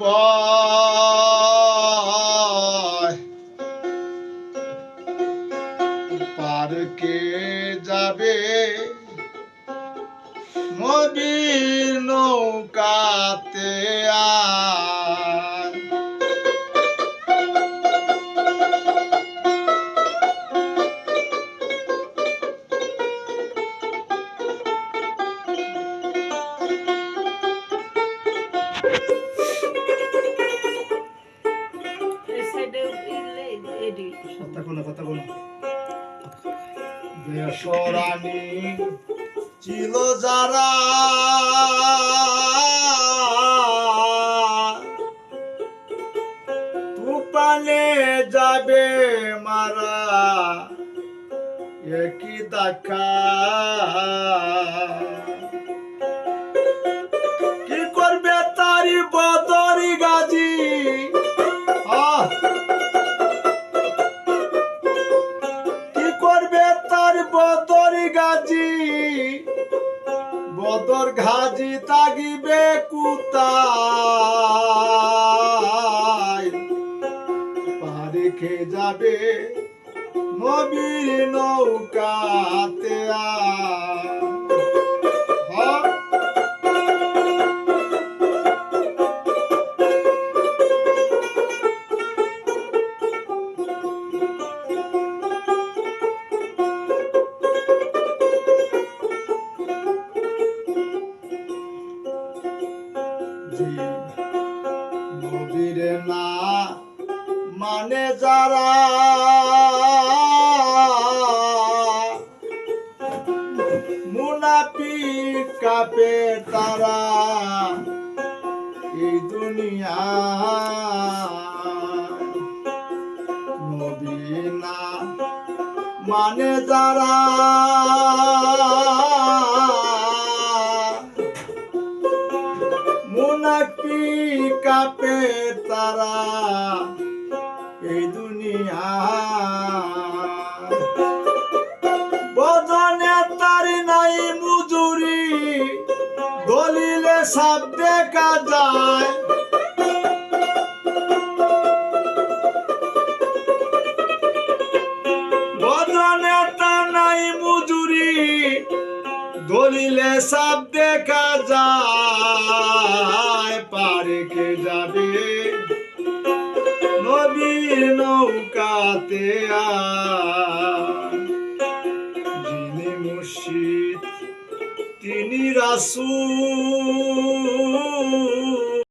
ভয় পার্কে যাবে নবীর নৌকাতে আয় এডি কথা কোনো কথা কোনো বেসরানি ছিল যারা তুফানে যাবে মারা একই দেখা। বদর ঘাজি তাগিবে কুতায় পাহাড়ে খেয়ে যাবে নবীর নৌকাতে আয়। নবীর না মানে যারা মুনাফিক কাপে তারা এই দুনিয়া নবী না মানে যারা কাপে তারা এই দুনিয়া। বদনে তার নাই মুজুরি, দলিলে সব দেখা যায়। বদনে নাই মুজুরি, দলিলে সব দেখা যায়। পারে কে যাবে নদী নৌকাতে। যিনি মুর্শিদ তিনি রাসূল